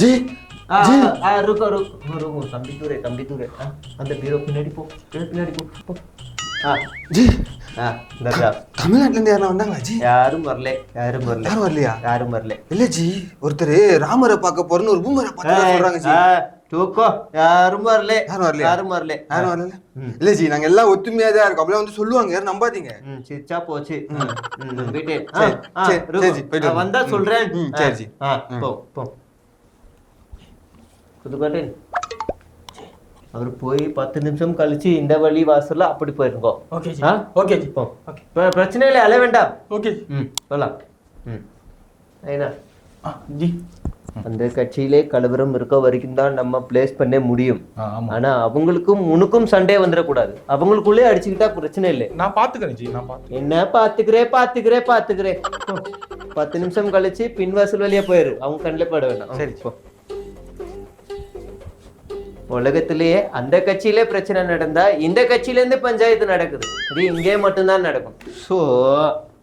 G G. ருக்கோ, ருக்கோ, ருக்கோ. தம்பி தூரே தம்பி தூரே அந்த பீரோ பின்னாடி போ பின்னாடி போ ஜி ஆ இந்த தமிழ்நாட்டுல இருந்து யாரா வந்தாங்களா ஜி யாரும் வரல யாரும் வரல யாரும் வரலையா யாரும் வரல இல்ல ஜி ஒருத்தர் ராமரை பார்க்க போறேன்னு ஒரு பூமரை பார்க்க சொல்றாங்க ஜி தூக்கோ? யாரும் வரல. யாரும் வரலையா? யாரும் வரல. யாரும் வரல. இல்ல ஜி நாங்க எல்லாம் ஒத்துமையா தான் இருக்கோம். அப்படியே வந்து சொல்லுவாங்க. யாரும் நம்பாதீங்க. ம், சிரிச்சா போச்சு. வீட்டு சரி, ஜி, போயிட்டு. வந்தா சொல்றேன். சரி ஜி. போ போ. புதுக்கோட்டை அவர் போய் பத்து நிமிஷம் கழிச்சு இந்த வழி வாசல்ல அப்படி போயிருங்கோ. ஓகே ஜி? ஓகே ஜி. போ. ஓகே. பிர- பிரச்சனை இல்லை அழ வேண்டாம். ஓகே ம் போலாம். ம். ஆ ஜி. அந்த கட்சியிலே கலவரம் இருக்க வரைக்கும் தான் நம்ம பிளேஸ் பண்ண முடியும். ஆனா அவங்களுக்கும் உனக்கும் சண்டே வந்துடக்கூடாது. அவங்களுக்குள்ளே அடிச்சுக்கிட்டா பிரச்சனை இல்லை. நான் பாத்துக்கிறேன் என்ன பாத்துக்கிறே பாத்துக்கிறே பாத்துக்கிறே போ. பத்து நிமிஷம் கழிச்சு பின்வாசல் வழியா போயிரு. அவங்க கண்ணில் பட வேண்டாம் சரி. உலகத்திலேயே அந்த கட்சியிலே பிரச்சனை நடந்தா இந்த கட்சியில இருந்து பஞ்சாயத்து நடக்குது. இது இங்கே மட்டும்தான் நடக்கும். சோ